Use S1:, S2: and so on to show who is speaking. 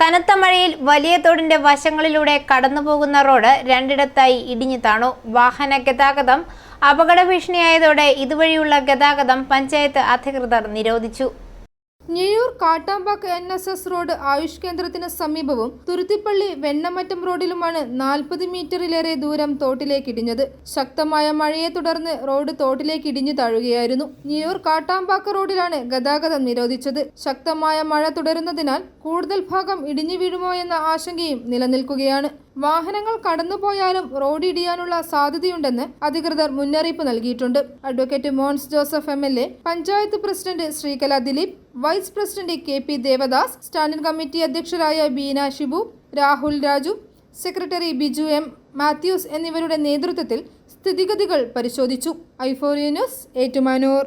S1: കനത്ത മഴയിൽ വലിയ തോടിന്റെ വശങ്ങളിലൂടെ കടന്നുപോകുന്ന റോഡ് രണ്ടിടത്തായി ഇടിഞ്ഞു താണു. വാഹന ഗതാഗതം അപകട ഭീഷണിയായതോടെ ഇതുവഴിയുള്ള ഗതാഗതം പഞ്ചായത്ത് അധികൃതർ നിരോധിച്ചു.
S2: Njezhoor Kattampack N S S road Ayush കേന്ദ്രത്തിന് സമീപവും തുരുത്തിപ്പള്ളി വെണ്ണമറ്റം റോഡിലുമാണ് നാൽപ്പത് മീറ്ററിലേറെ ദൂരം തോട്ടിലേക്ക് ഇടിഞ്ഞത്. ശക്തമായ മഴയെ തുടർന്ന് റോഡ് തോട്ടിലേക്ക് ഇടിഞ്ഞു താഴുകയായിരുന്നു. ന്യൂയോർക്ക് കാട്ടാമ്പാക്ക് റോഡിലാണ് ഗതാഗതം നിരോധിച്ചത്. ശക്തമായ മഴ തുടരുന്നതിനാൽ കൂടുതൽ ഭാഗം ഇടിഞ്ഞു വീഴുമോ എന്ന ആശങ്കയും നിലനിൽക്കുകയാണ്. വാഹനങ്ങൾ കടന്നുപോയാലും റോഡ് ഇടിയാനുള്ള സാധ്യതയുണ്ടെന്ന് അധികൃതർ മുന്നറിയിപ്പ് നൽകിയിട്ടുണ്ട്. Advocate Mons Joseph M panchayat president Sreekala Dileep vice president K P Devadas standing committee അധ്യക്ഷരായ Beena Shibu Rahul Raju secretary Biju M Mathews എന്നിവരുടെ നേതൃത്വത്തിൽ സ്ഥിതിഗതികൾ പരിശോധിച്ചു. ഐഫോറിയ ന്യൂസ് ഏറ്റുമാനൂർ.